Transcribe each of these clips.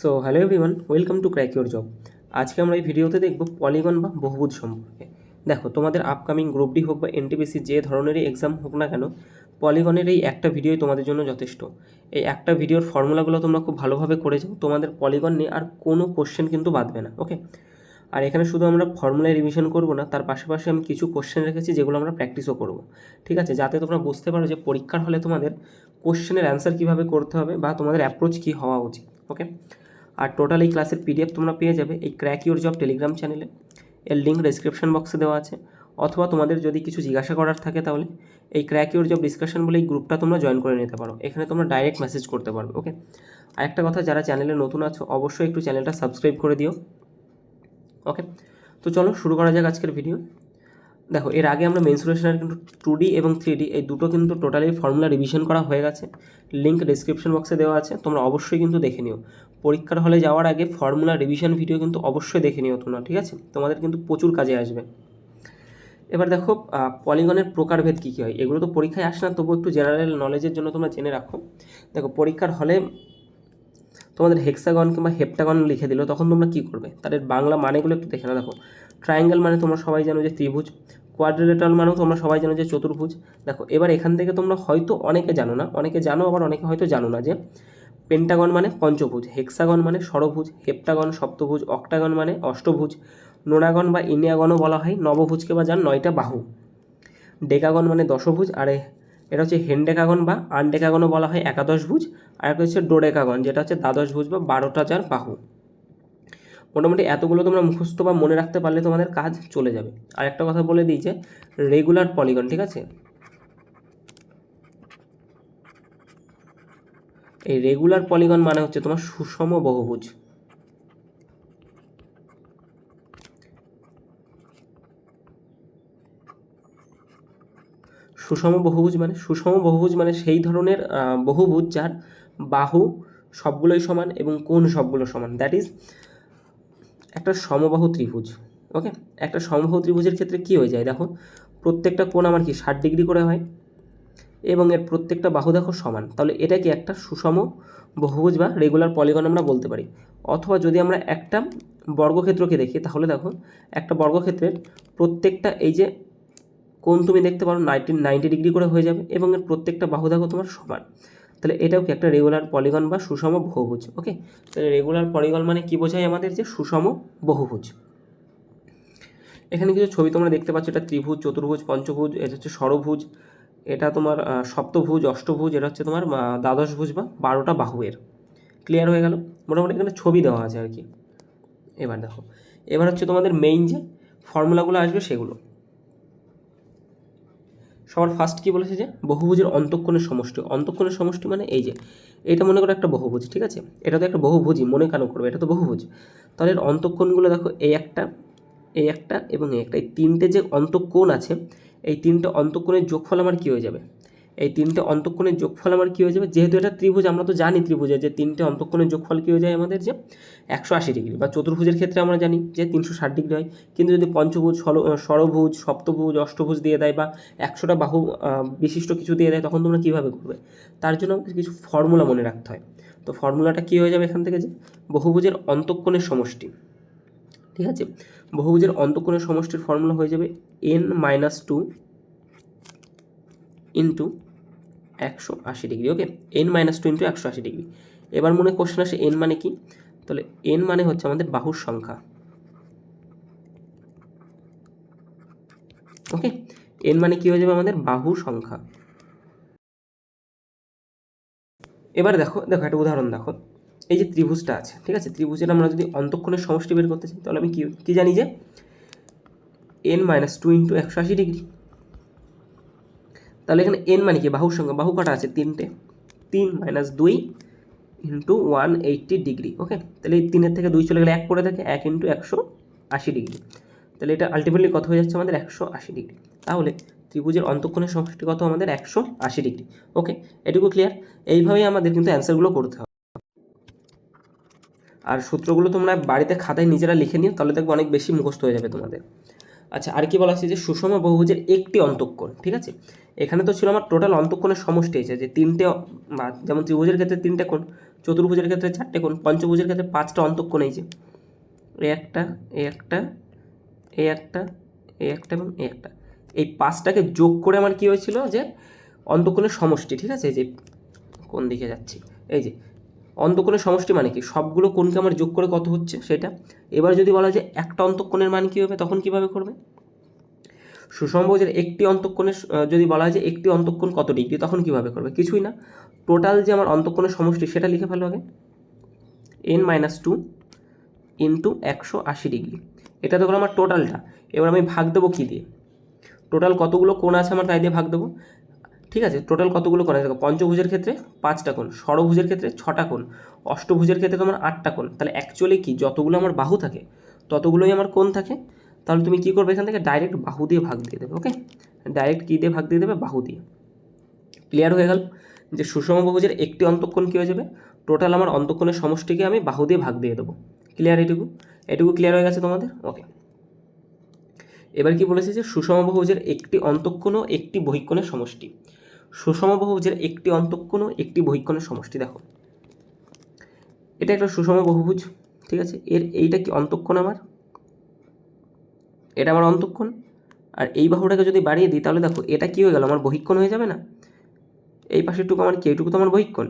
So hello everyone welcome to crack your job আজকে আমরা এই ভিডিওতে দেখব পলিগন বা বহুভুজ সম্পর্কে। দেখো, তোমাদের আপকামিং গ্রুপ ডি হোক বা এনটিপিসি যে ধরনেরই এক্সাম হোক না কেন, পলিগনের এই একটা ভিডিওই তোমাদের জন্য যথেষ্ট। এই একটা ভিডিওর ফর্মুলাগুলো তোমরা খুব ভালোভাবে করে যাও, তোমাদের পলিগন নিয়ে আর কোনো কোশ্চেন কিন্তু বাঁধবে না ওকে আর এখানে শুধু আমরা ফর্মুলায় রিভিশন করব না, তার পাশাপাশি আমি কিছু কোশ্চেন রেখেছি যেগুলো আমরা প্র্যাকটিসও করব, ঠিক আছে? যাতে তোমরা বুঝতে পারো যে পরীক্ষার হলে তোমাদের কোশ্চেনের অ্যান্সার কীভাবে করতে হবে বা তোমাদের অ্যাপ্রোচ কী হওয়া উচিত ওকে আর টোটাল এই ক্লাসের পিডিএফ তোমরা পেয়ে যাবে এই ক্র্যাক ইউর জব টেলিগ্রাম চ্যানেলে এর লিঙ্ক ডিসক্রিপশন বক্সে দেওয়া আছে। অথবা তোমাদের যদি কিছু জিজ্ঞাসা করার থাকে তাহলে এই ক্র্যাক ইউর জব ডিসকাশন বলে এই গ্রুপটা তোমরা জয়েন করে নিতে পারো। এখানে তোমরা ডাইরেক্ট মেসেজ করতে পারবে ওকে আর একটা কথা, যারা চ্যানেলে নতুন আছো, অবশ্যই একটু চ্যানেলটা সাবস্ক্রাইব করে দিও ওকে তো চলো শুরু করা যাক আজকের ভিডিও দেখো, এর আগে আমরা মেনসুরেশনের কিন্তু টু ডি এবং থ্রি ডি এই দুটো কিন্তু টোটালি ফর্মুলা রিভিশন করা হয়ে গেছে। লিঙ্ক ডিসক্রিপশন বক্সে দেওয়া আছে, তোমরা অবশ্যই কিন্তু দেখে নিও। পরীক্ষার হলে যাওয়ার আগে ফর্মুলা রিভিশন ভিডিও কিন্তু অবশ্যই দেখে নিও তোমরা, ঠিক আছে? তোমাদের কিন্তু প্রচুর কাজে আসবে। এবার দেখো পলিগনের প্রকারভেদ কী কী হয়? এগুলো তো পরীক্ষায় আসে না, তবু একটু জেনারেল নলেজের জন্য তোমরা জেনে রাখো। দেখো, পরীক্ষার হলে তোমাদের হেক্সাগন কিংবা হেপ্টাগন লিখে দিল, তখন তোমরা কী করবে? তাদের বাংলা মানেগুলো একটু দেখে না দেখো ট্রায়াঙ্গেল মানে তোমরা সবাই জানো যে ত্রিভুজ কোয়াড্রিলেটারাল মানেও তোমরা সবাই জানো যে চতুর্ভুজ। দেখো, এবার এখান থেকে তোমরা হয়তো অনেকে জানো না, অনেকে জানো, আবার অনেকে হয়তো জানো না যে পেন্টাগন মানে পঞ্চভুজ হেক্সাগন মানে ষড়ভুজ হেপ্টাগন সপ্তভুজ অক্টাগন মানে অষ্টভুজ নোনাগন বা ইনিয়াগনও বলা হয়, নবভুজকে বা যার নয়টা বাহু। ডেকাগন মানে দশভুজ, আর এটা হচ্ছে হেনডেকাগন বা আনডেকাগনও বলা হয় একাদশ ভুজ আর একটা হচ্ছে ডোডেকাগন যেটা হচ্ছে দ্বাদশ ভুজ বা বারোটা যার বাহু। মোটামুটি এতগুলো তোমরা মুখস্থ বা মনে রাখতে পারলে তোমাদের কাজ চলে যাবে। আর একটা কথা বলে দিই যে রেগুলার পলিগন ঠিক আছে? এই রেগুলার পলিগন মানে হচ্ছে তোমার সুষম বহুভুজ। সুষম বহুভুজ মানে সুষম বহুভুজ মানে সেই ধরনের বহুভুজ যার বাহু সবগুলোই সমান এবং কোন সবগুলো সমান। দ্যাট ইজ একটা সমবাহু ত্রিভুজ ওকে একটা সমবাহু ত্রিভুজের ক্ষেত্রে কী হয়ে যায়? দেখো, প্রত্যেকটা কোণ আমার কি ষাট ডিগ্রি করে হয়? এবং এর প্রত্যেকটা বাহু দেখো সমান। তাহলে এটা কি একটা সুষম বহুভুজ বা রেগুলার পলিগন আমরা বলতে পারি। অথবা যদি আমরা একটা বর্গক্ষেত্রকে দেখি, তাহলে দেখো, একটা বর্গক্ষেত্রের প্রত্যেকটা এই যে কোণ তুমি দেখতে পারো, নাইনটি নাইনটি ডিগ্রি করে হয়ে যাবে এবং এর প্রত্যেকটা বাহু দেখো তোমার সমান। তাহলে এটাও কি একটা রেগুলার পলিগন বা সুষম বহুভুজ? ওকে তাহলে রেগুলার পলিগন মানে কি বোঝায় আমাদের যে সুষম বহুভুজ? এখানে কিছু ছবি তোমরা দেখতে পাচ্ছ, এটা ত্রিভুজ, চতুর্ভুজ, পঞ্চভুজ, এটা হচ্ছে ষড়ভুজ এটা তোমার সপ্তভুজ, অষ্টভুজ, এটা হচ্ছে তোমার দ্বাদশভুজ বা বারোটা বাহুয়ের। ক্লিয়ার হয়ে গেল? মোটামুটি এখানে ছবি দেওয়া আছে আর কি। এবার দেখো, এবার হচ্ছে তোমাদের মেইন যে ফর্মুলাগুলো আসবে সেগুলো। সবার ফার্স্ট কি বলেছে যে, বহুভুজের অন্তঃক্ষণের সমষ্টি। অন্তঃক্ষণের সমষ্টি মানে এই যে, এটা মনে করো একটা বহুভুজ, ঠিক আছে? এটা তো একটা বহুভুজই, মনে কেন করবে? এটা তো বহুভুজ। তাহলে এর অন্তঃক্ষণগুলো দেখো, এই একটা এই একটা এবং এই একটা। এই তিনটে যে অন্তঃক্ষণ আছে, এই তিনটে অন্তঃক্ষণের যোগফল আমার কী হয়ে যাবে? এই তিনটে অন্তঃক্ষণের যোগফল আমার কী হয়ে যাবে? যেহেতু এটা ত্রিভুজ, আমরা তো জানি ত্রিভুজের যে তিনটে অন্তঃক্ষণের যোগফল কী হয়ে যায় আমাদের? যে একশো আশি ডিগ্রি বা চতুর্ভুজের ক্ষেত্রে আমরা জানি যে তিনশো ষাট ডিগ্রি হয়। কিন্তু যদি পঞ্চভুজ ষড় ষড়ভুজ, সপ্তভুজ, অষ্টভুজ দিয়ে দেয় বা একশোটা বাহু বিশিষ্ট কিছু দিয়ে দেয়, তখন তোমরা কীভাবে করবে? তার জন্য আমাদের কিছু ফর্মুলা মনে রাখতে হয়। তো ফর্মুলাটা কী হয়ে যাবে এখান থেকে যে? বহুভুজের অন্তঃক্ষণের সমষ্টি। ঠিক আছে? বহুভুজের অন্তঃকোণের সমষ্টির ফর্মুলা হয়ে যাবে এন মাইনাস টু ইন্টু একশো আশি degree okay N minus two into একশো আশি ডিগ্রি। এবার মনে কোশ্চেন আসে এন মানে কি? তাহলে এন মানে হচ্ছে আমাদের বাহুর সংখ্যা। ওকে এন মানে কি হয়ে যাবে আমাদের? বাহু সংখ্যা। এবার দেখো দেখো একটা উদাহরণ দেখো। এই যে ত্রিভুজটা আছে, ঠিক আছে? ত্রিভুজের আমরা যদি অন্তঃক্ষণের সমষ্টি বের করতে চাই, তাহলে আমি কি কি জানি যে এন মাইনাস টু ইন্টু একশো আশি ডিগ্রি। তাহলে এখানে এন মানে কি? বাহুর সংখ্যা, বাহু কটা আছে? তিনটে। তিন মাইনাস দুই into one eighty degree okay তাহলে এই তিনের থেকে দুই চলে গেলে এক পড়ে থাকে, এক ইন্টু একশো আশি ডিগ্রি তাহলে এটা আলটিমেটলি কত হয়ে যাচ্ছে আমাদের? একশো আশি ডিগ্রি তাহলে ত্রিভুজের অন্তঃক্ষণের সমষ্টি কত? আমাদের একশো আশি ডিগ্রি ওকে এটুকু ক্লিয়ার এইভাবেই আমাদের কিন্তু অ্যান্সারগুলো করতে হবে। আর সূত্রগুলো তোমরা বাড়িতে খাতায় নিজেরা লিখে নিও, তাহলে দেখবে অনেক বেশি মুখস্থ হয়ে যাবে তোমাদের। আচ্ছা আর কি বলা আছে যে সুষম বহুভুজের একটি অন্তঃকোণ, ঠিক আছে? এখানে তো ছিল আমার টোটাল অন্তঃকোণের সমষ্টি হয়েছে, যে তিনটে, বা যেমন ত্রিভুজের ক্ষেত্রে তিনটে কোণ, চতুর্ভুজের ক্ষেত্রে চারটে কোণ, পঞ্চভুজের ক্ষেত্রে পাঁচটা অন্তঃকোণ এই যে। এ একটা এ একটা এ একটা এ একটা এবং এ একটা। এই পাঁচটাকে যোগ করে আমার কী হয়েছিল যে অন্তঃকোণের সমষ্টি, ঠিক আছে? যে কোন দিকে যাচ্ছি, এই যে অন্তঃকোণের সমষ্টি মানে কি? সবগুলো কোণকে আমার যোগ করে কত হচ্ছে সেটা? এবার যদি বলা যায় একটা অন্তঃকোণের মান কী হবে, তখন কীভাবে করবে? সুষমভুজের একটি অন্তঃকোণের যদি বলা হয় যে একটি অন্তঃকোণ কত ডিগ্রি, তখন কীভাবে করবে? কিছুই না। টোটাল যে আমার অন্তঃকোণের সমষ্টি, সেটা লিখে ফেলো আগে। এন মাইনাস টু ইন্টু একশো আশি ডিগ্রি। এটা তো আমার টোটালটা। এবার আমি ভাগ দেবো কী দিয়ে? টোটাল কতগুলো কোণ আছে আমার তাই দিয়ে ভাগ দেবো। ঠিক আছে? টোটাল কতগুলো কোণ আছে? পঞ্চভুজের ক্ষেত্রে পাঁচটা কোণ, ষড়ভুজের ক্ষেত্রে ছটা কোণ, অষ্টভুজের ক্ষেত্রে তোমার আটটা কোণ। তাহলে অ্যাকচুয়ালি কি? যতগুলো আমার বাহু থাকে, ততগুলোই আমার কোণ থাকে। তাহলে তুমি কী করবে এখান থেকে? ডাইরেক্ট বাহু দিয়ে ভাগ দিয়ে দেবে ওকে ডাইরেক্ট কী দিয়ে ভাগ দিয়ে দেবে? বাহু দিয়ে। ক্লিয়ার হয়ে গেল? যে সুষম বহুজের একটি অন্তঃকোণ কী হয়ে যাবে? টোটাল আমার অন্তঃকোণের সমষ্টিকে আমি বাহু দিয়ে ভাগ দিয়ে দেবো। ক্লিয়ার এটুকু? এটুকু ক্লিয়ার হয়ে গেছে তোমাদের? ওকে এবার কি বলেছে যে সুষম বহুভুজের একটি অন্তঃকোণ ও একটি বহিকোণের সমষ্টি। সুষম বহুভুজের একটি অন্তঃকোণ একটি বহিকোণের সমষ্টি দেখো। এটা একটা সুষম বহুভুজ, ঠিক আছে? এর এইটা কি অন্তঃকোণ আমার? এটা আমার অন্তঃকোণ। আর এই বাহুটাকে যদি বাড়িয়ে দিই, তাহলে দেখো, এটা কি হয়ে গেল? আমার বহিক্ষণ হয়ে যাবে না? এই পাশেরটুকু আমার কি? এইটুকু তো আমার বহিকোণ।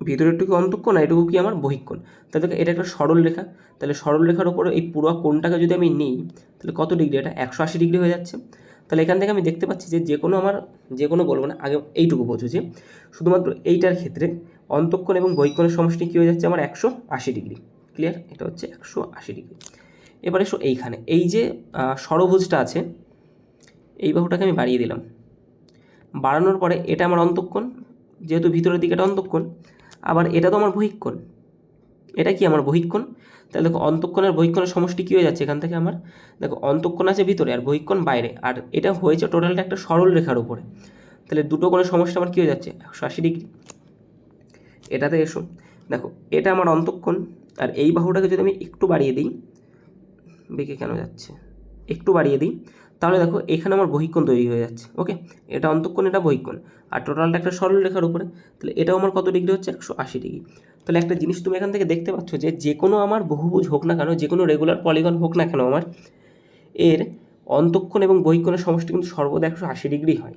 ভিতরেরটুকু অন্তঃকোণ, আর এটুকু কি আমার বহিক্ষণ তাহলে দেখো, এটা একটা সরল রেখা। তাহলে সরল রেখার ওপরে এই পুরো কোণটাকে যদি আমি নিই, তাহলে কত ডিগ্রি? এটা একশো আশি ডিগ্রি হয়ে যাচ্ছে। তাহলে এখান থেকে আমি দেখতে পাচ্ছি যে যে কোনো আমার যে কোনো বলব না, আগে এইটুকু যে শুধুমাত্র এইটার ক্ষেত্রে অন্তঃকোণ এবং বহিকোণের সমষ্টি কী হয়ে যাচ্ছে আমার একশো আশি ডিগ্রি। ক্লিয়ার এটা হচ্ছে একশো আশি ডিগ্রি। এবার এসো এইখানে। এই যে ষড়ভুজটা আছে, এই বাহুটাকে আমি বাড়িয়ে দিলাম। বাড়ানোর পরে এটা আমার অন্তঃকোণ, যেহেতু ভিতরের দিকে এটা অন্তঃকোণ, আবার এটা তো আমার বহিকোণ। এটা কি আমার বহিকোণ? তাহলে দেখো অন্তঃকোণ আর বহিকোণের সমষ্টি কী হয়ে যাচ্ছে এখান থেকে আমার? দেখো অন্তঃকোণ আছে ভিতরে আর বহিক্ষণ বাইরে। আর এটা হয়েছে টোটালটা একটা সরল রেখার উপরে। তাহলে দুটো কোণের সমষ্টি আমার কী হয়ে যাচ্ছে? একশো আশি ডিগ্রি। এটাতে এসো। দেখো এটা আমার অন্তঃকোণ। আর এই বাহুটাকে যদি আমি একটু বাড়িয়ে দিই বেঁকে কেন যাচ্ছে? একটু বাড়িয়ে দিই তাহলে দেখো এখানে আমার বহিকোণ তৈরি হয়ে যাচ্ছে ওকে? এটা অন্তঃকোণ এটা বহিকোণ। আর টোটালটা একটা সরল রেখার উপরে তাহলে এটাও আমার কত ডিগ্রি হচ্ছে? একশো আশি ডিগ্রি। তাহলে একটা জিনিস তুমি এখান থেকে দেখতে পাচ্ছ যে যে কোনো আমার বহুভুজ হোক না কেন যে কোনো রেগুলার পলিগন হোক না কেন আমার এর অন্তঃকোণ এবং বহিকোণের সমষ্টি কিন্তু সর্বদা একশো আশি ডিগ্রি হয়।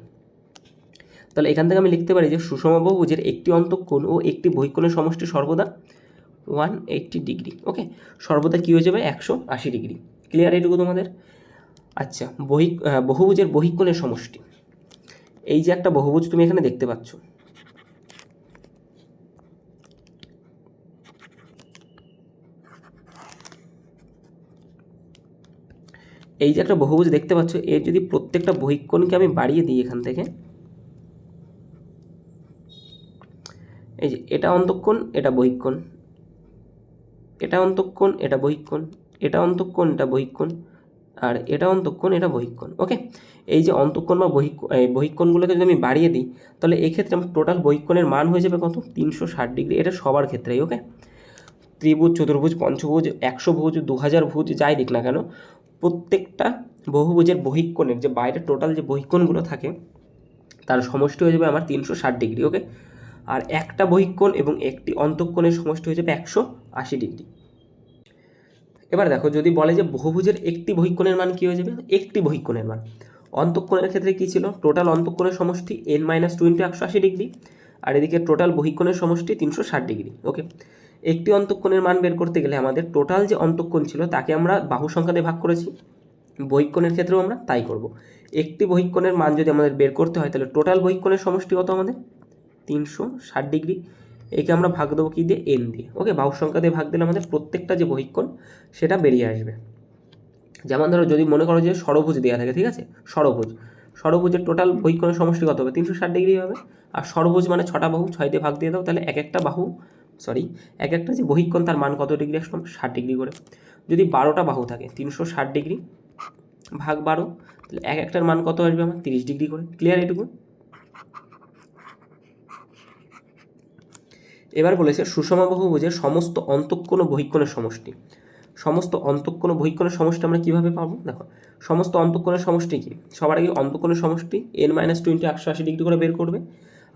তাহলে এখান থেকে আমি লিখতে পারি যে সুষম বহুভুজের একটি অন্তঃকোণ ও একটি বহিকোণের সমষ্টি সর্বদা ওয়ান এইট্টি ডিগ্রি ওকে? সর্বদা কী হয়ে যাবে? একশো আশি ডিগ্রি। ক্লিয়ার এইটুকু তোমাদের? আচ্ছা বহি বহুভুজের বহিকোণের সমষ্টি। এই যে একটা বহুভুজ তুমি এখানে দেখতে পাচ্ছ। এই যে একটা বহুভুজ দেখতে পাচ্ছ, এর যদি প্রত্যেকটা বহিকোণকে আমি বাড়িয়ে দিই এখান থেকে, এই যে এটা অন্তঃকোণ, এটা বহিকোণ, এটা অন্তঃকোণ, এটা বহিকোণ, এটা অন্তঃকোণ, এটা বহিকোণ আর এটা অন্তঃকোণ, এটা বহিকোণ ওকে এই যে অন্তঃকোণ বা বহিক, এই বহিকোণগুলোকে যদি আমি বাড়িয়ে দিই, তাহলে এক্ষেত্রে আমার টোটাল বহিকোণের মান হয়ে যাবে কত? তিনশো ষাট ডিগ্রি এটা সবার ক্ষেত্রেই ওকে ত্রিভুজ, চতুর্ভুজ, পঞ্চভুজ একশো ভুজ দু হাজার ভুজ, যাই দিক না কেন, প্রত্যেকটা বহুভুজের বহিকোণের যে বাইরে টোটাল যে বহিকোণগুলো থাকে, তার সমষ্টি হয়ে যাবে আমার তিনশো ষাট ডিগ্রি ওকে আর একটা বহিক্ষণ এবং একটি অন্তঃকোণের সমষ্টি হয়ে যাবে একশো আশি ডিগ্রি এবার দেখো, যদি বলে যে বহুভুজের একটি বহিকোণের মান কী হয়ে যাবে? একটি বহিকোণের মান। অন্তঃকোণের ক্ষেত্রে কী ছিল? টোটাল অন্তঃকোণের সমষ্টি এন মাইনাস টু ইন্টু একশো আশি ডিগ্রি আর এদিকে টোটাল বহিকোণের সমষ্টি তিনশো ষাট ডিগ্রি ওকে একটি অন্তঃকোণের মান বের করতে গেলে আমাদের টোটাল যে অন্তঃকোণ ছিল তাকে আমরা বাহু সংখ্যা দিয়ে ভাগ করেছি। বহিকোণের ক্ষেত্রেও আমরা তাই করব। একটি বহিকোণের মান যদি আমাদের বের করতে হয়, তাহলে টোটাল বহিকোণের সমষ্টি কত আমাদের? তিনশো ষাট ডিগ্রি একে আমরা ভাগ দেবো কী দিয়ে? এন দিয়ে। ওকে বাহু সংখ্যা দিয়ে ভাগ দিলে আমাদের প্রত্যেকটা যে বহিকোণ, সেটা বেরিয়ে আসবে। যেমন ধরো যদি মনে করো যে ষড়ভুজ দেওয়া থাকে, ঠিক আছে? ষড়ভুজ। ষড়ভুজের টোটাল বহিকোণের সমষ্টি কত হবে? তিনশো ষাট ডিগ্রি হবে। আর ষড়ভুজ মানে ছটা বাহু, ছয় দিয়ে ভাগ দিয়ে দাও, তাহলে এক একটা বাহু সরি এক একটা যে বহিকোণ, তার মান কত ডিগ্রি আসলাম ষাট ডিগ্রি করে। যদি বারোটা বাহু থাকে, তিনশো ষাট ডিগ্রি ভাগ বারো, তাহলে এক একটার মান কত আসবে? আমার তিরিশ ডিগ্রি করে। ক্লিয়ার এটুকু? এবার বলেছে, সুষম বহুভুজের সমস্ত অন্তঃকোণ ও বহিকোণের সমষ্টি। সমস্ত অন্তঃকোণ ও বহিকোণের সমষ্টি আমরা কীভাবে পাবো? দেখো, সমস্ত অন্তঃকোণের সমষ্টি কি? সবার আগে অন্তঃকোণের সমষ্টি এন মাইনাস টোয়েন্টি একশো আশি ডিগ্রি করে বের করবে,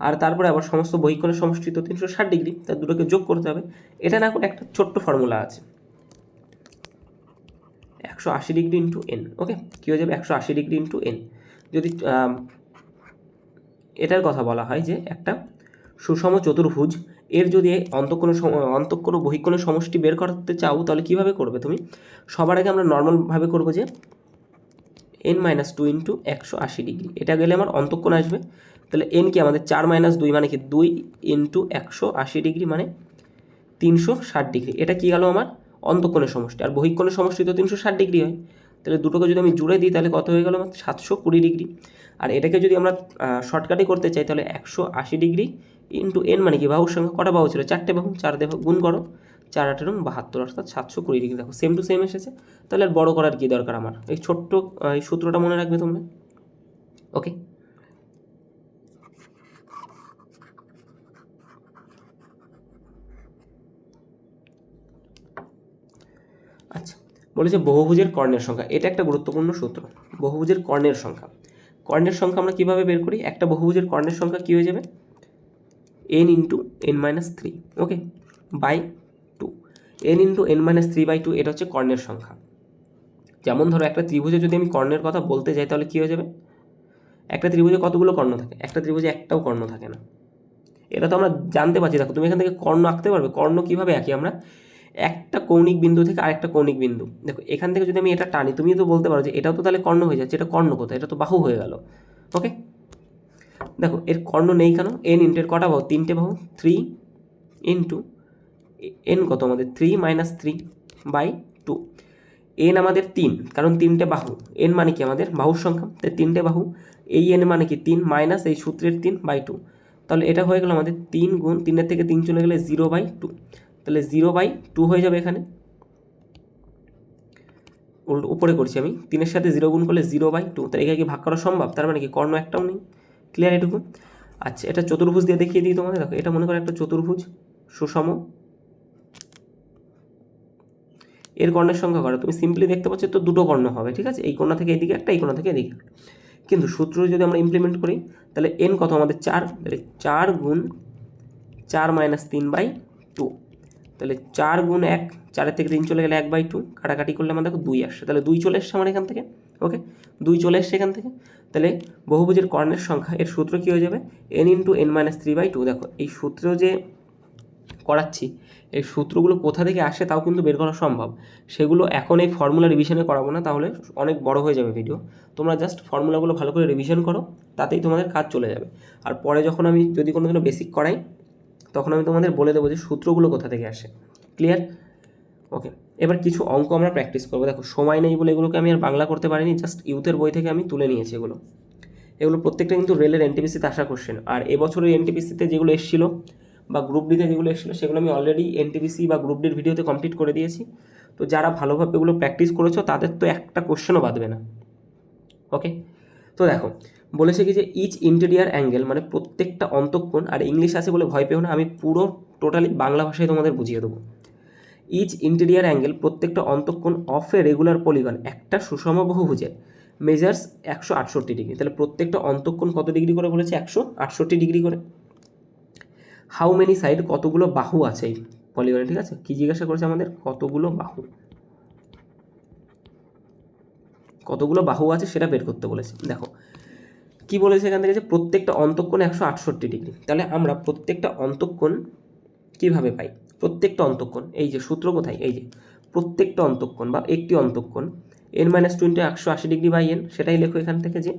আর তারপরে আবার সমস্ত বহিকোণের সমষ্টি তো তিনশো ষাট ডিগ্রি তার দুটোকে যোগ করতে হবে। এটা না করে একটা ছোট্ট ফর্মুলা আছে। একশো আশি ডিগ্রি ইন্টু এন ওকে কী হয়ে যাবে? একশো আশি ডিগ্রি ইন্টু এন যদি এটার কথা বলা হয় যে একটা সুষম চতুর্ভুজ এর যদি অন্তঃকোণ অন্তঃকোণ বহিকোণের সমষ্টি বের করতে চাও, তাহলে কীভাবে করবে তুমি? সবার আগে আমরা নর্মালভাবে করব যে এন মাইনাস টু ইন্টু একশো আশি ডিগ্রি এটা গেলে আমার অন্তঃকোণ আসবে। তাহলে এন কি আমাদের চার মাইনাস দুই মানে কি? দুই ইন্টু একশো আশি ডিগ্রি মানে তিনশো ষাট ডিগ্রি এটা কি গেল আমার? অন্তঃকোণের সমষ্টি। আর বহিকোণের সমষ্টি তো তিনশো ষাট ডিগ্রি হয়। তাহলে দুটোকে যদি আমি জুড়ে দিই তাহলে কত হয়ে গেল? আমার সাতশো কুড়ি ডিগ্রি। আর এটাকে যদি আমরা শর্টকাটে করতে চাই তাহলে একশো আশি ডিগ্রি ইন্টু এন মানে কি? বাহুর সঙ্গে কটা বাহু ছিল? চারটে বাহু, চার দেহ, গুণ করো। চার, আটের বাহাত্তর, অর্থাৎ সাতশো কুড়ি ডিগ্রি। দেখো সেম টু সেম এসেছে। তাহলে আর বড়ো করার কী দরকার আমার? এই ছোট্ট এই সূত্রটা মনে রাখবে তোমরা? ওকে আচ্ছা বলেছে বহুভুজের কর্ণের সংখ্যা। এটা একটা গুরুত্বপূর্ণ সূত্র। বহুভুজের কর্ণের সংখ্যা। কর্ণের সংখ্যা আমরা কীভাবে বের করি? একটা বহুভুজের কর্ণের সংখ্যা কী হয়ে যাবে? N into N minus three okay by two N into N minus three by two এটা হচ্ছে কর্ণের সংখ্যা। যেমন ধরো, একটা ত্রিভুজে যদি আমি কর্ণের কথা বলতে যাই, তাহলে কী হয়ে যাবে? একটা ত্রিভুজে কতগুলো কর্ণ থাকে? একটা ত্রিভুজে একটাও কর্ণ থাকে না। এটা তো আমরা জানতে পারছি। দেখো, তুমি এখান থেকে কর্ণ আঁকতে পারবে। কর্ণ কীভাবে আঁকি আমরা? একটা কৌণিক বিন্দু থেকে আরেকটা কৌণিক বিন্দু। দেখো, এখান থেকে যদি আমি এটা টানি তুমি তো বলতে পারো যে এটাও তো তাহলে কর্ণ হয়ে যাচ্ছে, এটা কর্ণ কোথায়? এটা তো বাহু হয়ে গেল। ওকে দেখো, এর কর্ণ নেই কেন? এন ইন্টের কটা বাহু? তিনটে বাহু? থ্রি ইন্টু এন কত আমাদের? Three minus three by two N আমাদের তিন, কারণ তিনটে বাহু। এন মানে কি আমাদের? বাহুর সংখ্যা। তাই তিনটে বাহু, এই এন মানে কি? তিন মাইনাস এই সূত্রের তিন বাই টু তাহলে এটা হয়ে গেল আমাদের তিন গুণ, তিনের থেকে তিন চলে গেলে জিরো বাই টু তাহলে জিরো বাই টু হয়ে যাবে এখানে। উপরে করছি আমি। তিনের সাথে জিরো গুণ করলে জিরো বাই টু তাহলে এখানে কি ভাগ করা সম্ভব? তার মানে কি, কর্ণ একটাও নেই। ক্লিয়ার এটুকু? আচ্ছা এটা চতুর্ভুজ দিয়ে দেখিয়ে দিই তোমাদের। দেখো, এটা মনে করো একটা চতুর্ভুজ, সুষম। এর কর্ণের সংখ্যা করো। তুমি সিম্পলি দেখতে পাচ্ছ তো দুটো কর্ণ হবে, ঠিক আছে? এই কোণা থেকে এদিকে একটা, এই কোণা থেকে এদিকে। কিন্তু সূত্র যদি আমরা ইমপ্লিমেন্ট করি, তাহলে এন কত? আমাদের চার। তাহলে চার গুণ চার মাইনাস তিন বাই টু তাহলে চার গুণ এক, চারের থেকে তিন চলে গেলে এক বাই টু কাটাকাটি করলে আমার দেখো দুই আসছে। তাহলে দুই চলে এসছে আমার এখান থেকে ওকে দুই চলে এসছে এখান থেকে। তাহলে বহুভুজের কর্ণের সংখ্যা, এর সূত্র কী হয়ে যাবে? N into n minus three by two দেখো, এই সূত্র যে করাচ্ছি, এই সূত্রগুলো কোথা থেকে আসে তাও কিন্তু বের করা সম্ভব। সেগুলো এখন এই ফর্মুলা রিভিশনে করাবো না, তাহলে অনেক বড় হয়ে যাবে ভিডিও তোমরা জাস্ট ফর্মুলাগুলো ভালো করে রিভিশন করো, তাতেই তোমাদের কাজ চলে যাবে। আর পরে যখন আমি যদি কোনো দিনও বেসিক করাই তখন আমি তোমাদের বলে দেবো যে সূত্রগুলো কোথা থেকে আসে। ক্লিয়ার ওকে এবার কিছু অঙ্ক আমরা প্র্যাকটিস করব। দেখো, সময় নেই বলে এগুলোকে আমি আর বাংলা করতে পারিনি জাস্ট ইউথের বই থেকে আমি তুলে নিয়েছি এগুলো। এগুলো প্রত্যেকটা কিন্তু রেলের এনটিপিসিতে আসা কোশ্চেন আর এবছরের এনটিপিসিতে যেগুলো এসেছিল বা গ্রুপ ডিতে যেগুলো এসেছিল, সেগুলো আমি অলরেডি এনটিপিসি বা গ্রুপ ডির ভিডিওতে কমপ্লিট করে দিয়েছি। তো যারা ভালোভাবে এগুলো প্র্যাকটিস করেছ, তাদের তো একটা কোশ্চেনও বাদবে না। ওকে তো দেখো বলেছে কি যে ইচ ইন্টেরিয়ার অ্যাঙ্গেল মানে প্রত্যেকটা অন্তঃকোণ, আর ইংলিশ আছে বলে ভয় পেও না, আমি পুরো টোটালি বাংলা ভাষায় তোমাদের বুঝিয়ে দেবো। ইচ ইন্টেরিয়ার অ্যাঙ্গেল প্রত্যেকটা অন্তঃকোণ অফ এ রেগুলার পলিগন একটা সুষম বহুভুজের মেজার্স একশো আটষট্টি ডিগ্রি। তাহলে প্রত্যেকটা অন্তঃকোণ কত ডিগ্রি করে বলেছে? একশো আটষট্টি ডিগ্রি করে। হাউ মেনি সাইড কতগুলো বাহু আছে এই পলিগনে ঠিক আছে? কী জিজ্ঞাসা করেছে আমাদের? কতগুলো বাহু? কতগুলো বাহু আছে সেটা বের করতে বলেছে। দেখো কি বলেছে এখান থেকে যে প্রত্যেকটা অন্তঃকোণ একশো আটষট্টি ডিগ্রি। তাহলে আমরা প্রত্যেকটা অন্তঃকোণ কীভাবে পাই? প্রত্যেকটা অন্তঃকোণ, এই যে সূত্র কোথায়? এই যে প্রত্যেকটা অন্তঃকোণ বা একটি অন্তঃকোণ এন মাইনাস টোয়েন্টি একশো আশি ডিগ্রি বাই এন সেটাই লেখো এখান থেকে যে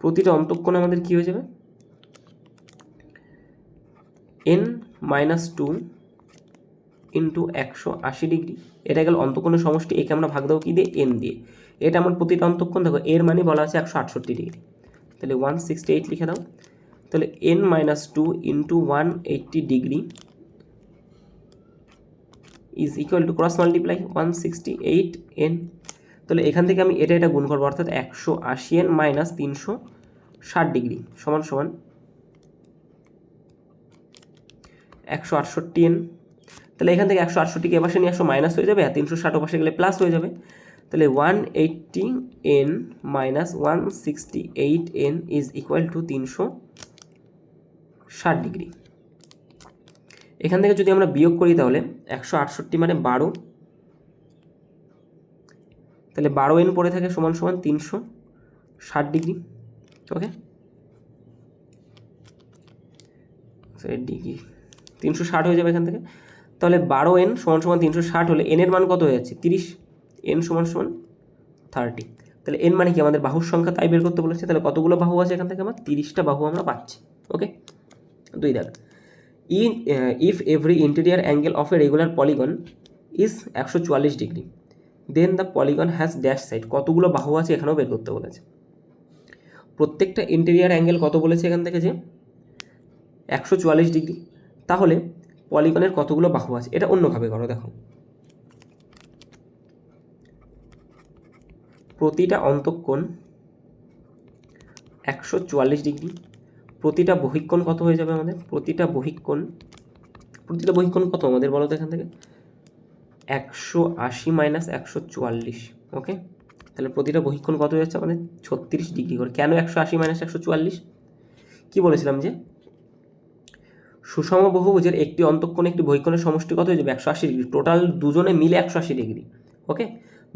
প্রতিটা অন্তঃকোণ আমাদের কি হয়ে যাবে? এন মাইনাস টু ইন্টু একশো আশি ডিগ্রি এটা গেল অন্তঃকোণের সমষ্টি, একে আমরা ভাগ দেবো কী দিয়ে? এন দিয়ে। এটা আমার প্রতিটা অন্তঃকোণ, দেখো, এর মানে বলা আছে একশো আটষট্টি ডিগ্রি তাহলে ওয়ান সিক্সটি এইট লিখে দাও। তাহলে n minus two into one eighty degree is equal to cross multiply one sixty eight n তাহলে এখান থেকে আমি এটা এটা গুণ করব, অর্থাৎ একশো আশি এন মাইনাস তিনশো ষাট ডিগ্রি সমান সমান একশো আটষট্টি এন তাহলে এখান থেকে একশো আটষট্টিকে এপাশে নিয়ে একশো মাইনাস হয়ে যাবে, আর তিনশো ষাট ওপাশে গেলে প্লাস হয়ে যাবে। তাহলে one eighty n minus one sixty eight n is equal to তিনশো ষাট ডিগ্রি এখান থেকে যদি আমরা বিয়োগ করি তাহলে একশো আটষট্টি মানে বারো। তাহলে বারো এন পড়ে থাকে সমান সমান তিনশো ষাট ডিগ্রি ওকে ডিগ্রি তিনশো ষাট হয়ে যাবে এখান থেকে। তাহলে বারো এন সমান সমান তিনশো ষাট হলে এনের মান কত হয়ে যাচ্ছে? তিরিশ। এন সমান সমান থার্টি। তাহলে এন মানে কি? আমাদের বাহুর সংখ্যা তাই বের করতে বলেছে। তাহলে কতগুলো বাহু আছে এখান থেকে আমার? তিরিশটা বাহু আমরা পাচ্ছি। ওকে? দুই দাগ। In if every interior angle of a regular polygon is একশো চুয়াল্লিশ degree then the polygon has dash side কতগুলো বাহু আছে এখানেও বের করতে বলেছে। প্রত্যেকটা ইন্টেরিয়ার অ্যাঙ্গেল কত বলেছে এখান থেকে যে? একশো চুয়াল্লিশ ডিগ্রি। তাহলে পলিগনের কতগুলো বাহু আছে? এটা অন্যভাবে করো, দেখো। প্রতিটা অন্তঃকোণ একশো চুয়াল্লিশ ডিগ্রি। প্রতিটা বহিকোণ কত হয়ে যাবে আমাদের? প্রতিটা বহিকোণ প্রতিটা বহিকোণ কত আমাদের বলো তো এখান থেকে? একশো আশি মাইনাস একশো চুয়াল্লিশ ওকে তাহলে প্রতিটা বহিক্ষণ কত হয়ে যাচ্ছে আমাদের? ছত্রিশ ডিগ্রি করে। কেন একশো আশি মাইনাস একশো চুয়াল্লিশ? কী বলেছিলাম যে সুষম বহুভুজের একটি অন্তঃকোণ একটি বহিকোণের সমষ্টি কত হয়ে যাবে একশো আশি ডিগ্রি। টোটাল দুজনে মিলে একশো আশি ডিগ্রি ওকে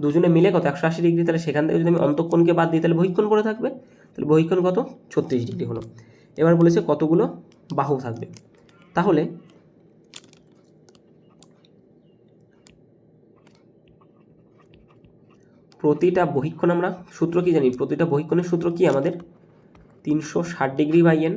দুজনে মিলে কত? একশো আশি ডিগ্রি, তাহলে সেখান থেকে যদি আমি অন্তঃকোণকে বাদ দিই, তাহলে বহিকোণ পড়ে থাকবে। তাহলে বহিকোণ কত? ছত্রিশ ডিগ্রি হলো। এবার বলেছে কতগুলো? বাহু থাকবে। তাহলে প্রতিটা বহিক্ষণ আমরা সূত্র কি জানি? প্রতিটা বহিক্ষণের সূত্র কি আমাদের? তিনশো ষাট ডিগ্রি বাই এন।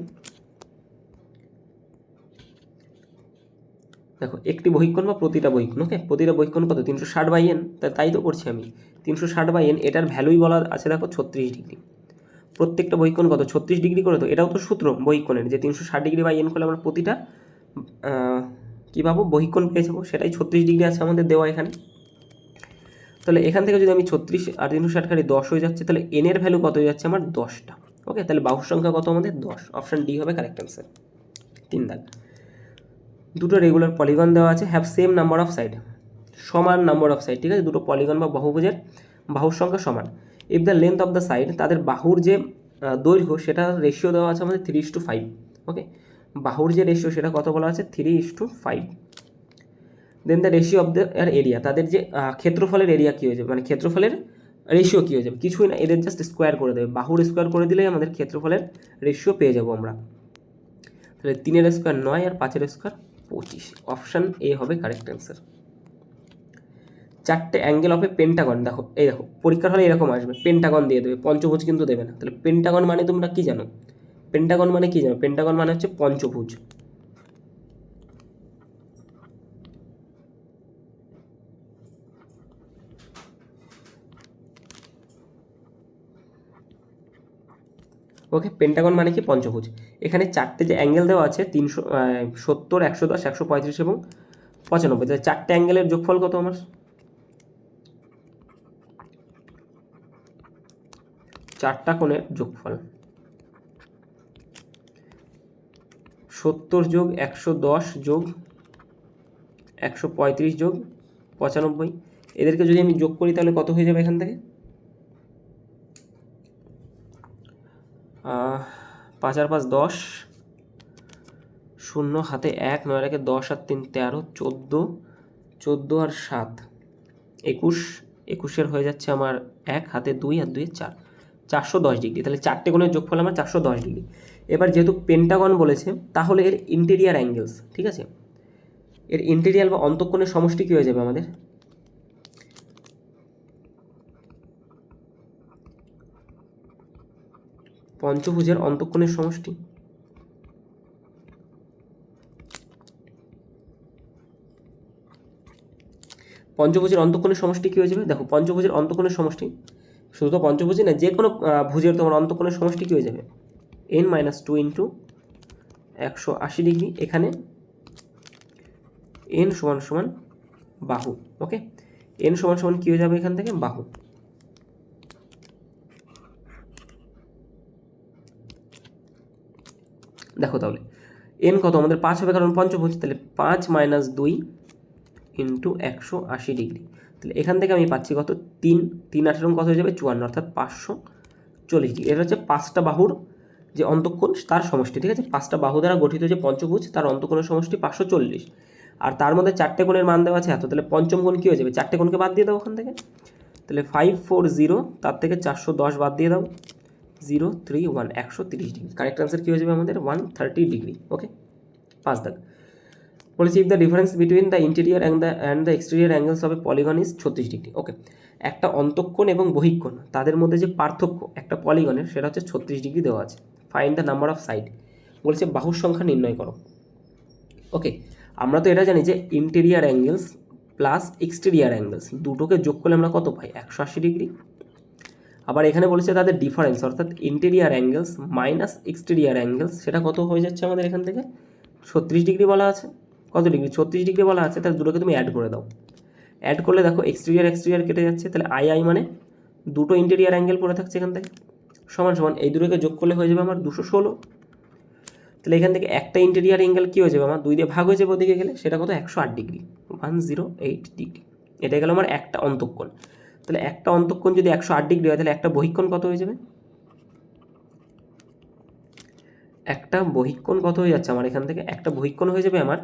দেখো, একটি বহিক্ষণ বা প্রতিটা বহিক্ষণ ওকে প্রতিটা বহিক্ষণ কত? তিনশো ষাট বাই এন তাই তো করছি আমি। তিনশো ষাট বাই এন এটার ভ্যালুই বলা আছে দেখো ছত্রিশ ডিগ্রি প্রত্যেকটা বহিক্ষণ কত? ছত্রিশ ডিগ্রি করে তো? এটাও তো সূত্র বহিক্ষণের যে তিনশো ষাট ডিগ্রি বাই এন করলে আমরা প্রতিটা কী পাবো? বহিক্ষণ পেয়ে যাব। সেটাই ছত্রিশ ডিগ্রি আছে আমাদের দেওয়া এখানে। তাহলে এখান থেকে যদি আমি ছত্রিশ আর তিনশো ষাট খালি দশ হয়ে যাচ্ছে, তাহলে এনের ভ্যালু কত হয়ে যাচ্ছে আমার দশটা। ওকে তাহলে বাহুর সংখ্যা কত আমাদের? দশ। অপশান ডি হবে কারেক্ট অ্যান্সার তিন দাগ। দুটো রেগুলার পলিগন দেওয়া আছে have same number of side সমান নাম্বার অফ সাইড ঠিক আছে? দুটো পলিগন বা বহুভুজের বাহুর সংখ্যা সমান। If the length of the side তাদের বাহুর যে দৈর্ঘ্য, সেটা রেশিও দেওয়া আছে আমাদের three is two five okay বাহুর যে রেশিও সেটা কত বলা আছে? Three is two five then the ratio of the area তাদের যে ক্ষেত্রফলের এরিয়া কী হয়ে যাবে? মানে ক্ষেত্রফলের রেশিও কী হয়ে যাবে? কিছুই না, এদের জাস্ট স্কোয়ার করে দেবে। বাহুর স্কোয়ার করে দিলেই আমাদের ক্ষেত্রফলের রেশিও পেয়ে যাব আমরা। তাহলে তিনের স্কোয়ার নয় আর পাঁচের স্কোয়ার পঁচিশ। অপশান এ হবে কারেক্ট অ্যান্সার চারটে অ্যাঙ্গেল অফ পেন্টাগন দেখো, এই দেখো, পরীক্ষার হলে এরকম আসবে পেন্টাগন দিয়ে দেবে, পঞ্চভুজ কিন্তু দেবে না। তাহলে পেন্টাগন মানে তোমরা কি জানো? পেন্টাগন মানে কি জানো? পেন্টাগন মানে হচ্ছে পঞ্চভুজ। ওকে পেন্টাগন মানে কি? পঞ্চভুজ। এখানে চারটে যে অ্যাঙ্গেল দেওয়া আছে, তিনশো সত্তর, একশো দশ, একশো পঁয়ত্রিশ এবং পঁচানব্বই। তাহলে চারটে অ্যাঙ্গেলের যোগফল কত আমার? চারটা কোণের যোগফল। সত্তর যোগ একশো দশ যোগ একশো পঁয়ত্রিশ যোগ পঁচানব্বই। এদেরকে যদি আমি যোগ করি, তাহলে কত হয়ে যাবে এখান থেকে? পাঁচ আর পাঁচ দশ, শূন্য হাতে এক, নয় রেখে দশ আর তিন তেরো, চোদ্দ চোদ্দ আর সাত, একুশ, একুশের হয়ে যাচ্ছে আমার এক, হাতে দুই আর দুই চার, চারশো দশ ডিগ্রি। তাহলে চারটে কোণের যোগফল আমার চারশো দশ ডিগ্রি। এবার যেহেতু পেন্টাগন বলেছে, তাহলে এর ইন্টেরিয়ার অ্যাঙ্গেলস ঠিক আছে? এর ইন্টেরিয়ার বা অন্তঃকোণের সমষ্টি কী হয়ে যাবে আমাদের? পঞ্চভুজের অন্তঃকোণের সমষ্টি। পঞ্চভুজের অন্তঃকোণের সমষ্টি কী হয়ে যাবে? দেখো, পঞ্চভুজের অন্তঃকোণের সমষ্টি। শুধু তো পঞ্চভুজই না, যে কোনো ভুজের তোমার অন্তঃকোণের সমষ্টি কী হয়ে যাবে? এন মাইনাস টু ইন্টু একশো আশি ডিগ্রি, এখানে এন সমান সমান বাহু ওকে এন সমান সমান কী হয়ে যাবে এখান থেকে? বাহু। দেখো তাহলে এন কত? আমাদের পাঁচ হবে, কারণ পঞ্চভুজ তাহলে পাঁচ মাইনাস দুই ইন্টু একশো আশি ডিগ্রি তাহলে এখান থেকে আমি পাচ্ছি কত? তিন তিন আঠেরো কত হয়ে যাবে? চুয়ান্ন, অর্থাৎ পাঁচশো চল্লিশ ডিগ্রি এটা হচ্ছে পাঁচটা বাহুর যে অন্তঃকোণ, তার সমষ্টি, ঠিক আছে? পাঁচটা বাহু দ্বারা গঠিত যে পঞ্চভুজ, তার অন্তঃকোণের সমষ্টি পাঁচশো চল্লিশ। আর তার মধ্যে চারটে কোণের মান দেওয়া আছে এত, তাহলে পঞ্চম কোণ কী হয়ে যাবে? চারটে কোণকে বাদ দিয়ে দাও ওখান থেকে। তাহলে ফাইভ ফোর জিরো তার থেকে চারশো দশ বাদ দিয়ে দাও। জিরো থ্রি ওয়ান একশো তিরিশ ডিগ্রি। কারেক্ট আনসার কী হয়ে যাবে আমাদের? ওয়ান থার্টি ডিগ্রি ওকে পাঁচ দাগ। বলেছি if the difference between the interior and the and the exterior angles of a polygon is ছত্রিশ ডিগ্রি ওকে একটা অন্তঃকোণ এবং বহিঃকোণ, তাদের মধ্যে যে পার্থক্য একটা পলিগনের সেটা হচ্ছে ছত্রিশ ডিগ্রি দেওয়া আছে। Fine the number of side বলছে, বাহুর সংখ্যা নির্ণয় করো। ওকে আমরা তো এটা জানি যে interior angles plus exterior angles দুটোকে যোগ করলে আমরা কত পাই? একশো আশি ডিগ্রি। আবার এখানে বলেছে তাদের ডিফারেন্স অর্থাৎ interior angles minus exterior angles সেটা কত হয়ে যাচ্ছে আমাদের এখান থেকে? ছত্রিশ ডিগ্রি বলা আছে। কত ডিগ্রি ছত্রিশ ডিগ্রি বলা আছে, তাহলে দুটোকে তুমি অ্যাড করে দাও। অ্যাড করলে দেখো এক্সটেরিয়ার এক্সটেরিয়ার কেটে যাচ্ছে, তাহলে আই আই মানে দুটো ইন্টেরিয়ার অ্যাঙ্গেল পড়ে থাকছে এখান থেকে। সমান সমান, এই দুটোকে যোগ করলে হয়ে যাবে আমার দুশো ষোলো। তাহলে এখান থেকে একটা ইন্টেরিয়ার অ্যাঙ্গেল কী হয়ে যাবে আমার? দুই দিয়ে ভাগ হয়ে যাবে ওদিকে গেলে, সেটা কত? একশো আট degree one zero eight degree এটা গেল আমার একটা অন্তঃকোণ। তাহলে একটা অন্তঃকোণ যদি একশো আট ডিগ্রি হয়, তাহলে একটা বহিক্ষণ কত হয়ে যাবে? একটা বহিক্ষণ কত হয়ে যাচ্ছে আমার এখান থেকে? একটা বহিক্ষণ হয়ে যাবে আমার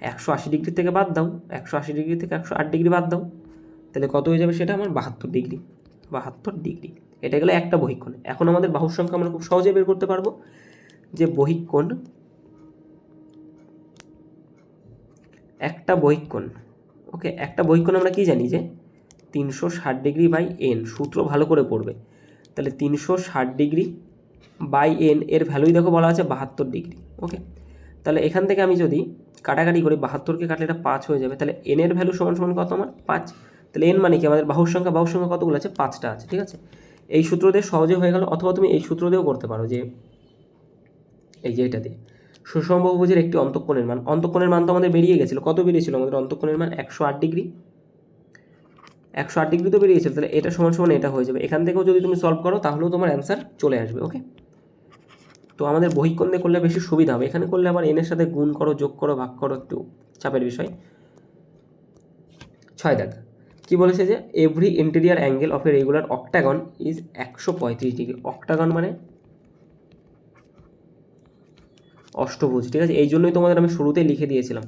একশো আশি ডিগ্রি থেকে বাদ দাও। একশো আশি ডিগ্রি থেকে একশো আট ডিগ্রি বাদ দাও। তাহলে কত হয়ে যাবে সেটা আমার বাহাত্তর ডিগ্রি। বাহাত্তর ডিগ্রি। এটা গেলে একটা বহিক্ষণ এখন আমাদের বাহুর সংখ্যা আমরা খুব সহজে বের করতে পারব যে বহিক্ষণ একটা বহিক্ষণ ওকে, একটা বহিক্ষণ আমরা কি জানি যে তিনশো ষাট ডিগ্রি বাই এন, সূত্র ভালো করে পড়বে। তাহলে তিনশো ষাট ডিগ্রি বাই এন, এর ভ্যালুই দেখো বলা আছে বাহাত্তর ডিগ্রি ওকে তাহলে এখান থেকে আমি যদি কাটাকাটি করি, বাহাত্তরকে কাটলে এটা পাঁচ হয়ে যাবে। তাহলে এন এর ভ্যালু সমান সমান কত আমার? পাঁচ। তাহলে এন মানে কি? আমাদের বাহুর সংখ্যা বাহুর সংখ্যা কতগুলো আছে? পাঁচটা আছে, ঠিক আছে? এই সূত্র দিয়ে সহজে হয়ে গেল, অথবা তুমি এই সূত্র দিয়েও করতে পারো যে এই যে এটা দিয়ে। সুষম বহুভুজের একটি অন্তঃকোণের মান অন্তঃকোণের মান তো আমাদের বেরিয়ে গেছিল। কত বেরিয়েছিল? আমাদের অন্তঃকোণের মান একশো আট ডিগ্রি। একশো আট ডিগ্রি তো বেরিয়েছিল তাহলে এটা সমান সমান এটা হয়ে যাবে। এখান থেকেও যদি তুমি সলভ করো, তাহলেও তোমার অ্যান্সার চলে আসবে ওকে তো আমাদের বহিক্ষণ দিয়ে করলে বেশি সুবিধা হবে। এখানে করলে আবার এনের সাথে গুণ করো, যোগ করো, ভাগ করো, একটু চাপের বিষয়। ছয় দেখ, কি বলেছে যে every interior angle of a regular octagon is একশো পঁয়ত্রিশ ডিগ্রি অক্টাগন মানে অষ্টভুজ, ঠিক আছে? এই জন্যই তোমাদের আমি শুরুতেই লিখে দিয়েছিলাম।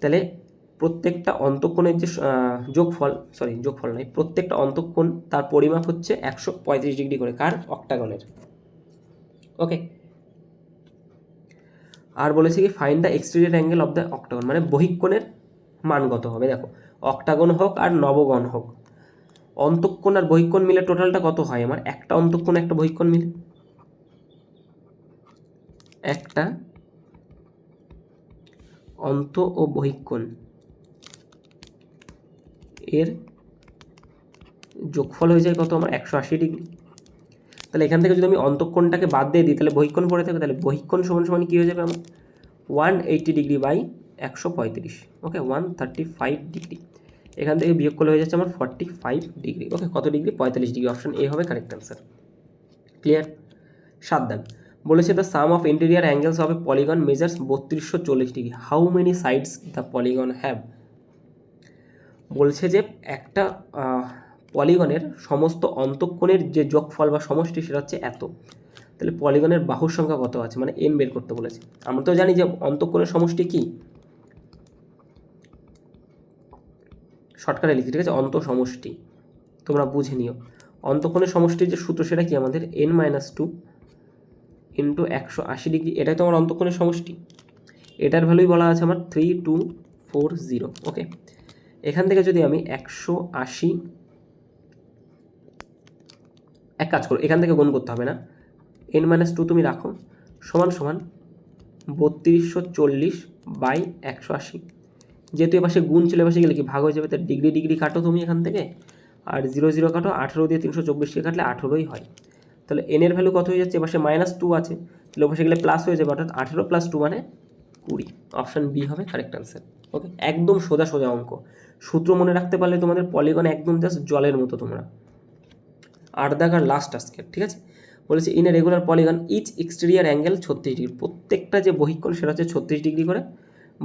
তাহলে প্রত্যেকটা অন্তঃকোণের যে যোগফল সরি যোগফল নয়, প্রত্যেকটা অন্তঃকোণ তার পরিমাপ হচ্ছে একশো পঁয়ত্রিশ ডিগ্রি করে কার? অক্টাগনের ওকে আর বলেছে কি find the exterior angle of the octagon মানে বহিক্ষণের মান কত হবে? দেখো অক্টাগন হোক আর নবগণ হোক অন্তঃক্ষণ আর বহিক্ষণ মিলে টোটালটা কত হয়? আমার একটা অন্তঃকোণ, একটা বহিক্ষণ মিলে। একটা অন্ত ও বহিক্ষণ এর যোগফল হয়ে যায় কত? আমার একশো আশি ডিগ্রি। তাহলে এখান থেকে যদি আমি অন্তঃকোণটাকে বাদ দিয়ে দিই, তাহলে বহিক্ষণ পড়ে থাকে তাহলে বহিক্ষণ সমান সমান কী হয়ে যাবে আমার? ওয়ান এইটি ডিগ্রি বাই একশো পঁয়ত্রিশ। Okay one thirty five degree. এখান থেকে বিয়োগ করলে হয়ে যাচ্ছে আমার ফর্টি ফাইভ ডিগ্রি। ওকে, কত ডিগ্রি? পঁয়তাল্লিশ ডিগ্রি। অপশন এ হবে কারেক্ট অ্যান্সার ক্লিয়ার সাত দাগ বলেছে the sum of interior angles of polygon measures বত্রিশশো চল্লিশ degree. How many sides the polygon have বলছে যে একটা পলিগনের সমস্ত অন্তঃকোণের যে যোগফল বা সমষ্টি সেটা হচ্ছে এত। তাহলে পলিগনের বাহুর সংখ্যা কত আছে? মানে এন বের করতে বলেছে। আমরা তো জানি যে অন্তঃকোণের সমষ্টি কি? শর্টকাটে লিখি, ঠিক আছে? অন্ত সমষ্টি তোমরা বুঝে নিও। অন্তঃকোণের সমষ্টির যে সূত্র, সেটা কি আমাদের? এন মাইনাস টু ইন্টু একশো আশি ডিগ্রি এটাই তো আমার অন্তঃকোণের সমষ্টি। এটার ভ্যালুই বলা আছে আমার three two four zero okay এখান থেকে যদি আমি একশো আশি, এক কাজ করো, এখান থেকে গুণ করতে হবে না। এন মাইনাস টু তুমি রাখো, সমান সমান বত্রিশশো চল্লিশ বাই একশো আশি। যেহেতু এপাশে গুণ ছিল, এপাশে গেলে কি ভাগ হয়ে যাবে? তার ডিগ্রি ডিগ্রি কাটো তুমি এখান থেকে, আর জিরো জিরো কাটো, আঠেরো দিয়ে তিনশো চব্বিশকে কাটলে আঠেরোই হয়। তাহলে এনের ভ্যালু কত হয়ে যাচ্ছে? এপাশে মাইনাস টু আছে, তাহলে ওপাশে গেলে প্লাস হয়ে যাবে, অর্থাৎ আঠেরো প্লাস টু মানে কুড়ি। অপশান বি হবে কারেক্ট অ্যান্সার ওকে একদম সোজা সোজা অঙ্ক। সূত্র মনে রাখতে পারলে তোমাদের পলিগন একদম জাস্ট জলের মতো তোমরা। আট দাগ আর লাস্ট আজকের ঠিক আছে? বলেছে in a regular polygon each exterior angle ছত্রিশ ডিগ্রি প্রত্যেকটা যে বহিক্ষণ সেটা হচ্ছে ছত্রিশ ডিগ্রি করে।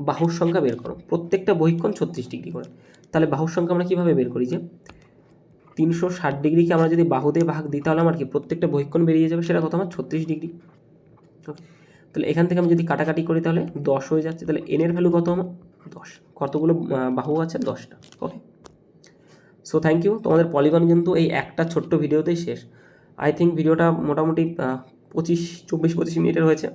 বাহুর সংখ্যা বের করো। প্রত্যেকটা বহিক্ষণ ছত্রিশ ডিগ্রি করে। তাহলে বাহুর সংখ্যা আমরা কীভাবে বের করি যে? তিনশো ষাট ডিগ্রিকে আমরা যদি বাহু ভাগ দিই, তাহলে আমার কি প্রত্যেকটা বহিক্ষণ বেরিয়ে যাবে? সেটা কত? আমার ছত্রিশ ডিগ্রি ওকে তাহলে এখান থেকে আমি যদি কাটাকাটি করি, তাহলে দশ হয়ে যাচ্ছে। তাহলে এনের ভ্যালু কত আমার? দশ। কতগুলো বাহু আছে? দশটা। ওকে সো থ্যাংক ইউ তোমাদের পলিগন কিন্তু এই একটা ছোট্ট ভিডিওতেই শেষ। আই থিঙ্ক ভিডিওটা মোটামুটি পঁচিশ, চব্বিশ, পঁচিশ মিনিটের হয়েছে।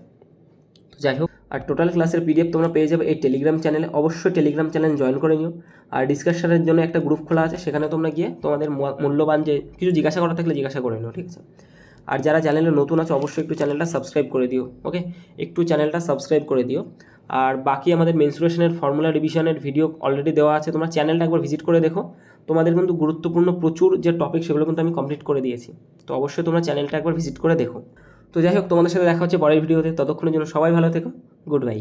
তো যাই হোক, আর টোটাল ক্লাসের পিডিএফ তোমরা পেয়ে যাবে এই টেলিগ্রাম চ্যানেলে অবশ্যই টেলিগ্রাম চ্যানেল জয়েন করে নিও। আর ডিসকাশনের জন্য একটা গ্রুপ খোলা আছে, সেখানে তোমরা গিয়ে তোমাদের মূল্যবান যে কিছু জিজ্ঞাসা করা থাকলে জিজ্ঞাসা করে নিও, ঠিক আছে? আর যারা চ্যানেলে নতুন আছে, অবশ্যই একটু চ্যানেলটা সাবস্ক্রাইব করে দিও ওকে একটু চ্যানেলটা সাবস্ক্রাইব করে দিও। আর বাকি আমাদের মেনসুরেশনের ফর্মুলা ডিভিশনের ভিডিও অলরেডি দেওয়া আছে। তোমরা চ্যানেলটা একবার ভিজিট করে দেখো। তোমাদের কিন্তু গুরুত্বপূর্ণ প্রচুর যে টপিক সেগুলো কিন্তু আমি কমপ্লিট করে দিয়েছি। তো অবশ্যই তোমরা চ্যানেলটা একবার ভিজিট করে দেখো। তো যাই হোক, তোমাদের সাথে দেখা হচ্ছে পরের ভিডিওতে ততক্ষণের জন্য সবাই ভালো থেকো। Good bye